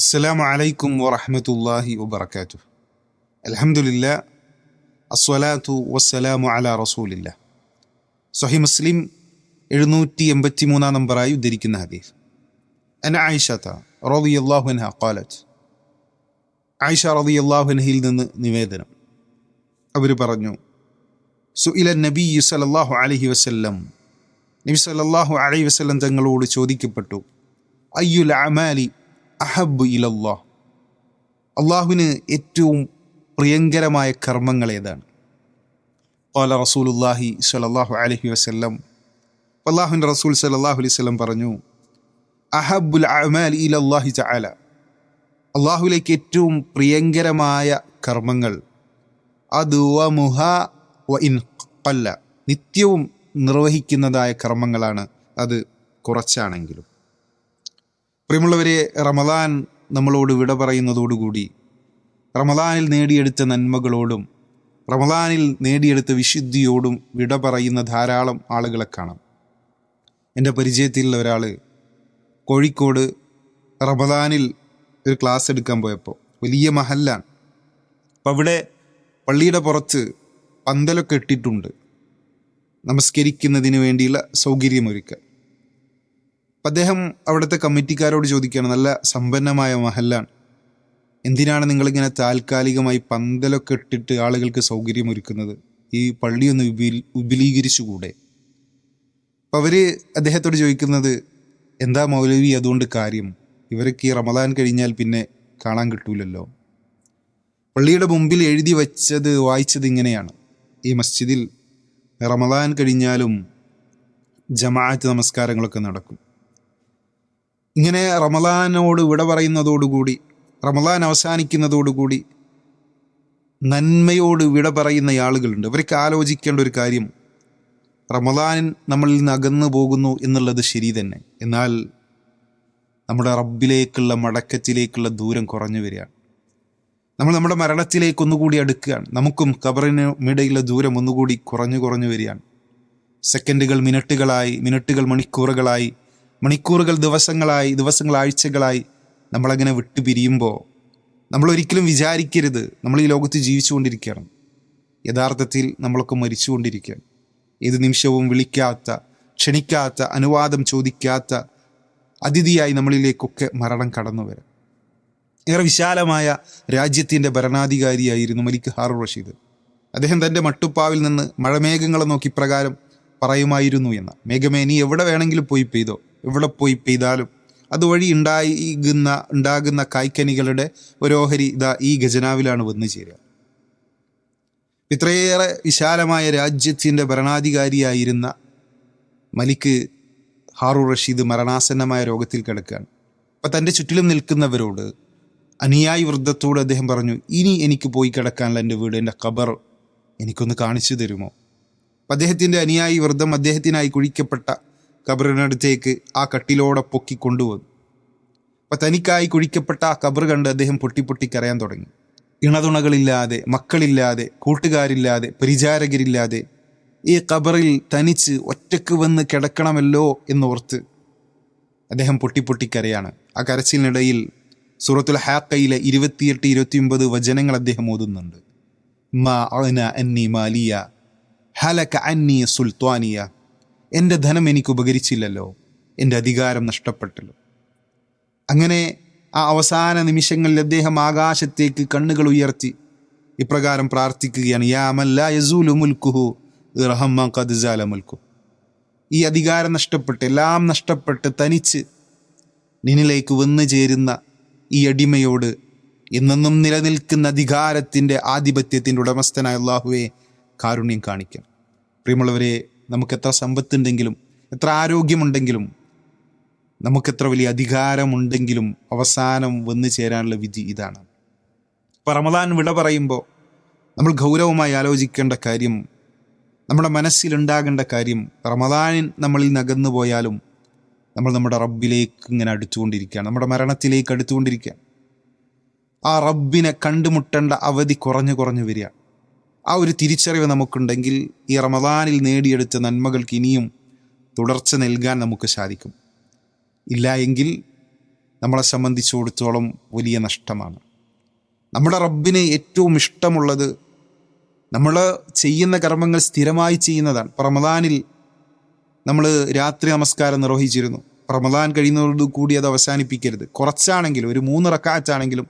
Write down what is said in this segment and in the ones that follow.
അസ്സലാമു അലൈക്കും വറഹമത്തല്ലാഹി വബർക്കാറ്റു അലഹമുല്ല അസ്വലാത്തു വസ്സലാമു അല റസൂലില്ല. സൊഹി മുസ്ലിം എഴുന്നൂറ്റി എൺപത്തി മൂന്നാം നമ്പറായി ഉദ്ധരിക്കുന്ന ഹദീഫ് അന ആയിഷത്ത റോവി അള്ളാഹുൻഹ കോലജ് ആയിഷ റബി അള്ളാഹുൻഹയിൽ നിന്ന് നിവേദനം. അവർ പറഞ്ഞു സുഇല നബി സലല്ലാഹു അലഹി വസ്ല്ലം. നബി സലല്ലാഹു അലൈഹി വസ്ല്ലം തങ്ങളോട് ചോദിക്കപ്പെട്ടു അയ്യുൽ അമാലി അഹബ് ഇലല്ലാ. അള്ളാഹുവിന് ഏറ്റവും പ്രിയങ്കരമായ കർമ്മങ്ങൾ ഏതാണ്? കോല റസൂലുല്ലാഹി സലാഹു അലഹി വസ്ല്ലം. അള്ളാഹുവിന്റെ റസൂൽ സലാഹു അലൈഹി വല്ലം പറഞ്ഞു അഹബുൽ അമാൽ ഇലല്ലാഹി ചാല അള്ളാഹുലേക്ക് ഏറ്റവും പ്രിയങ്കരമായ കർമ്മങ്ങൾ അത് വ വ ഇൻ കല്ല നിത്യവും നിർവഹിക്കുന്നതായ കർമ്മങ്ങളാണ്. അത് കുറച്ചാണെങ്കിലും. പ്രിയമുള്ളവരെ റമദാൻ നമ്മളോട് വിട പറയുന്നതോടുകൂടി റമദാനിൽ നേടിയെടുത്ത നന്മകളോടും റമദാനിൽ നേടിയെടുത്ത വിശുദ്ധിയോടും വിട പറയുന്ന ധാരാളം ആളുകളെ കാണാം. എന്റെ പരിചയത്തിലുള്ള ഒരാൾ കോഴിക്കോട് റമദാനിൽ ഒരു ക്ലാസ് എടുക്കാൻ പോയപ്പോൾ വലിയ മഹല്ലാണ്. അപ്പം അവിടെ പള്ളിയുടെ പുറത്ത് പന്തലൊക്കെ ഇട്ടിട്ടുണ്ട്. നമസ്കരിക്കുന്നതിന് വേണ്ടിയുള്ള സൗകര്യമൊരുക്കാൻ. അപ്പം അദ്ദേഹം അവിടുത്തെ കമ്മിറ്റിക്കാരോട് ചോദിക്കുകയാണ് നല്ല സമ്പന്നമായ മഹല്ലാണ്. എന്തിനാണ് നിങ്ങളിങ്ങനെ താൽക്കാലികമായി പന്തലൊക്കെ ഇട്ടിട്ട് ആളുകൾക്ക് സൗകര്യമൊരുക്കുന്നത്? ഈ പള്ളിയൊന്ന് വിപുൽ വിപുലീകരിച്ചുകൂടെ അപ്പം അവർ അദ്ദേഹത്തോട് ചോദിക്കുന്നത് എന്താ മൗലവി അതുകൊണ്ട് കാര്യം? ഇവരൊക്കെ ഈ റമദാൻ കഴിഞ്ഞാൽ പിന്നെ കാണാൻ കിട്ടൂലല്ലോ. പള്ളിയുടെ മുമ്പിൽ എഴുതി വച്ചത് വായിച്ചത് ഇങ്ങനെയാണ്. ഈ മസ്ജിദിൽ റമദാൻ കഴിഞ്ഞാലും ജമാഅത്ത് നമസ്കാരങ്ങളൊക്കെ നടക്കും. ഇങ്ങനെ റമദാനോട് വിട പറയുന്നതോടുകൂടി റമദാൻ അവസാനിക്കുന്നതോടുകൂടി നന്മയോട് വിട പറയുന്ന ആളുകളുണ്ട്. അവർക്ക് ആലോചിക്കേണ്ട ഒരു കാര്യം റമദാൻ നമ്മളിൽ നിന്ന് അകന്നു പോകുന്നു എന്നുള്ളത് ശരി തന്നെ. എന്നാൽ നമ്മുടെ റബ്ബിലേക്കുള്ള മടക്കത്തിലേക്കുള്ള ദൂരം കുറഞ്ഞു വരികയാണ്. നമ്മൾ നമ്മുടെ മരണത്തിലേക്ക് ഒന്നുകൂടി അടുക്കുകയാണ്. നമുക്കും കബറിനുമിടയിലുള്ള ദൂരം ഒന്നുകൂടി കുറഞ്ഞു കുറഞ്ഞു വരികയാണ്. സെക്കൻഡുകൾ മിനിറ്റുകളായി മിനിറ്റുകൾ മണിക്കൂറുകളായി മണിക്കൂറുകൾ ദിവസങ്ങളായി ദിവസങ്ങൾ ആഴ്ചകളായി നമ്മളങ്ങനെ വിട്ടു പിരിയുമ്പോൾ നമ്മൾ ഒരിക്കലും വിചാരിക്കരുത് നമ്മൾ ഈ ലോകത്ത് ജീവിച്ചുകൊണ്ടിരിക്കുകയാണ്. യഥാർത്ഥത്തിൽ നമ്മളൊക്കെ മരിച്ചുകൊണ്ടിരിക്കുകയാണ്. ഏത് നിമിഷവും വിളിക്കാത്ത ക്ഷണിക്കാത്ത അനുവാദം ചോദിക്കാത്ത അതിഥിയായി നമ്മളിലേക്കൊക്കെ മരണം കടന്നു വരാം. ഏറെ വിശാലമായ രാജ്യത്തിന്റെ ഭരണാധികാരിയായിരുന്നു മലിക് ഹാറു റഷീദ്. അദ്ദേഹം തന്റെ മട്ടുപ്പാവിൽ നിന്ന് മഴമേഘങ്ങളെ നോക്കി പ്രകാരം പറയുമായിരുന്നു എന്ന. മേഘമേ നീ എവിടെ വേണമെങ്കിലും പോയി പെയ്തോ. എവിടെ പോയി പെയ്താലും അതുവഴി ഉണ്ടാകുന്ന ഉണ്ടാകുന്ന കായ്ക്കനികളുടെ ഒരോഹരി ഇതാ ഈ ഖജനാവിലാണ് വന്നു ചേരുക. ഇത്രയേറെ വിശാലമായ രാജ്യത്തിന്റെ ഭരണാധികാരിയായിരുന്ന മലിക്ക് ഹാറു റഷീദ് മരണാസന്നമായ രോഗത്തിൽ കിടക്കുകയാണ്. അപ്പം തന്റെ ചുറ്റിലും നിൽക്കുന്നവരോട് അനുയായി വൃദ്ധത്തോട് അദ്ദേഹം പറഞ്ഞു ഇനി എനിക്ക് പോയി കിടക്കാനുള്ള എന്റെ വീട് എന്റെ ഖബർ എനിക്കൊന്ന് കാണിച്ചു തരുമോ? അദ്ദേഹത്തിന്റെ അനുയായി വൃദ്ധം അദ്ദേഹത്തിനായി കുഴിക്കപ്പെട്ട ഖബറിനടുത്തേക്ക് ആ കട്ടിലോടെ പൊക്കി കൊണ്ടുവന്നു. അപ്പം തനിക്കായി കുഴിക്കപ്പെട്ട ആ ഖബർ കണ്ട് അദ്ദേഹം പൊട്ടി പൊട്ടി കരയാൻ തുടങ്ങി. ഇണതുണകളില്ലാതെ മക്കളില്ലാതെ കൂട്ടുകാരില്ലാതെ പരിചാരകരില്ലാതെ ഈ ഖബറിൽ തനിച്ച് ഒറ്റയ്ക്ക് വന്ന് കിടക്കണമല്ലോ എന്നോർത്ത് അദ്ദേഹം പൊട്ടി പൊട്ടി കരയാണ് ആ കരച്ചിലിനിടയിൽ സൂറത്തുൽ ഹാക്കയിലെ ഇരുപത്തിയെട്ട് ഇരുപത്തിയൊമ്പത് വചനങ്ങൾ അദ്ദേഹം ഓതുന്നുണ്ട്. മാ അന അന്നി മാലിയ ഹലക അന്നി സുൽത്താനിയ എന്റെ ധനം എനിക്ക് ഉപകരിച്ചില്ലല്ലോ. എന്റെ അധികാരം നഷ്ടപ്പെട്ടല്ലോ. അങ്ങനെ ആ അവസാന നിമിഷങ്ങളിൽ അദ്ദേഹം ആകാശത്തേക്ക് കണ്ണുകൾ ഉയർത്തി ഇപ്രകാരം പ്രാർത്ഥിക്കുകയാണ് യസൂലു ഈ അധികാരം നഷ്ടപ്പെട്ട് എല്ലാം നഷ്ടപ്പെട്ട് തനിച്ച് നിന്നിലേക്ക് വന്നു ചേരുന്ന ഈ അടിമയോട് എന്നെന്നും നിലനിൽക്കുന്ന അധികാരത്തിന്റെ ആധിപത്യത്തിന്റെ ഉടമസ്ഥനായ അള്ളാഹുവെ കാരുണ്യം കാണിക്കണം. പ്രിയമുള്ളവരെ നമുക്ക് എത്ര സമ്പത്തുണ്ടെങ്കിലും എത്ര ആരോഗ്യമുണ്ടെങ്കിലും നമുക്കെത്ര വലിയ അധികാരമുണ്ടെങ്കിലും അവസാനം വന്നു ചേരാനുള്ള വിധി ഇതാണ്. ഇപ്പം റമദാൻ വിട പറയുമ്പോൾ നമ്മൾ ഗൗരവമായി ആലോചിക്കേണ്ട കാര്യം നമ്മുടെ മനസ്സിലുണ്ടാകേണ്ട കാര്യം റമദാനിൻ നമ്മളിൽ നകന്നു പോയാലും നമ്മൾ നമ്മുടെ റബ്ബിലേക്ക് ഇങ്ങനെ അടുത്തുകൊണ്ടിരിക്കുകയാണ് നമ്മുടെ മരണത്തിലേക്ക് അടുത്തുകൊണ്ടിരിക്കുക ആ റബ്ബിനെ കണ്ടുമുട്ടേണ്ട അവധി കുറഞ്ഞു കുറഞ്ഞു വരിക ആ ഒരു തിരിച്ചറിവ് നമുക്കുണ്ടെങ്കിൽ ഈ റമദാനിൽ നേടിയെടുത്ത നന്മകൾക്ക് ഇനിയും തുടർച്ച നൽകാൻ നമുക്ക് സാധിക്കും. ഇല്ല എങ്കിൽ നമ്മളെ സംബന്ധിച്ചിടത്തോളം വലിയ നഷ്ടമാണ്. നമ്മുടെ റബ്ബിന് ഏറ്റവും ഇഷ്ടമുള്ളത് നമ്മൾ ചെയ്യുന്ന കർമ്മങ്ങൾ സ്ഥിരമായി ചെയ്യുന്നതാണ്. റമദാനിൽ നമ്മൾ രാത്രി നമസ്കാരം നിർവഹിച്ചിരുന്നു. റമദാൻ കഴിയുന്നതോടു കൂടി അത് അവസാനിപ്പിക്കരുത്. കുറച്ചാണെങ്കിലും ഒരു മൂന്ന് റക്കാറ്റാണെങ്കിലും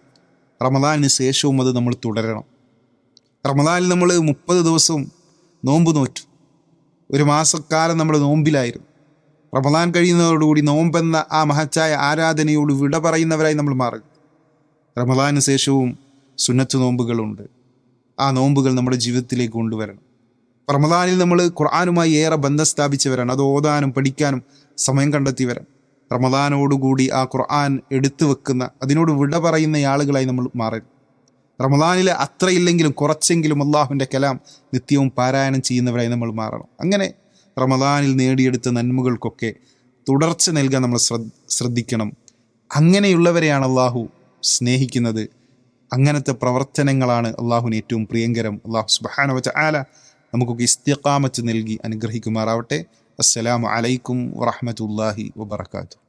റമദാനിന് ശേഷവും അത് നമ്മൾ തുടരണം. റമദാനിൽ നമ്മൾ മുപ്പത് ദിവസവും നോമ്പ് നോറ്റു. ഒരു മാസക്കാലം നമ്മൾ നോമ്പിലായിരുന്നു. റമദാൻ കഴിയുന്നതോടുകൂടി നോമ്പെന്ന ആ മഹച്ചായ ആരാധനയോട് വിട പറയുന്നവരായി നമ്മൾ മാറുക റമദാന് ശേഷവും സുന്നത്ത് നോമ്പുകളുണ്ട്. ആ നോമ്പുകൾ നമ്മുടെ ജീവിതത്തിലേക്ക് കൊണ്ടുവരണം. റമദാനിൽ നമ്മൾ ഖുർആാനുമായി ഏറെ ബന്ധം സ്ഥാപിച്ചവരാണ്. അത് ഓതാനും പഠിക്കാനും സമയം കണ്ടെത്തി വരാം റമദാനോടുകൂടി ആ ഖുർആൻ എടുത്തു വെക്കുന്ന അതിനോട് വിട പറയുന്ന ആളുകളായി നമ്മൾ മാറരുത് റമദാനിൽ അത്രയില്ലെങ്കിലും കുറച്ചെങ്കിലും അള്ളാഹുവിന്റെ കലാം നിത്യവും പാരായണം ചെയ്യുന്നവരായി നമ്മൾ മാറണം. അങ്ങനെ റമദാനിൽ നേടിയെടുത്ത നന്മകൾക്കൊക്കെ തുടർച്ച നൽകാൻ നമ്മൾ ശ്രദ്ധിക്കണം. അങ്ങനെയുള്ളവരെയാണ് അള്ളാഹു സ്നേഹിക്കുന്നത്. അങ്ങനത്തെ പ്രവർത്തനങ്ങളാണ് അള്ളാഹുവിന് ഏറ്റവും പ്രിയങ്കരം. അള്ളാഹു സുബാന വച്ച ആല നമുക്കൊക്കെ ഇസ്തിഖാമത്ത് നൽകി അനുഗ്രഹിക്കുമാറാവട്ടെ. അസ്സലാമു അലൈക്കും വറഹമത്തല്ലാഹി വബർക്കാത്തു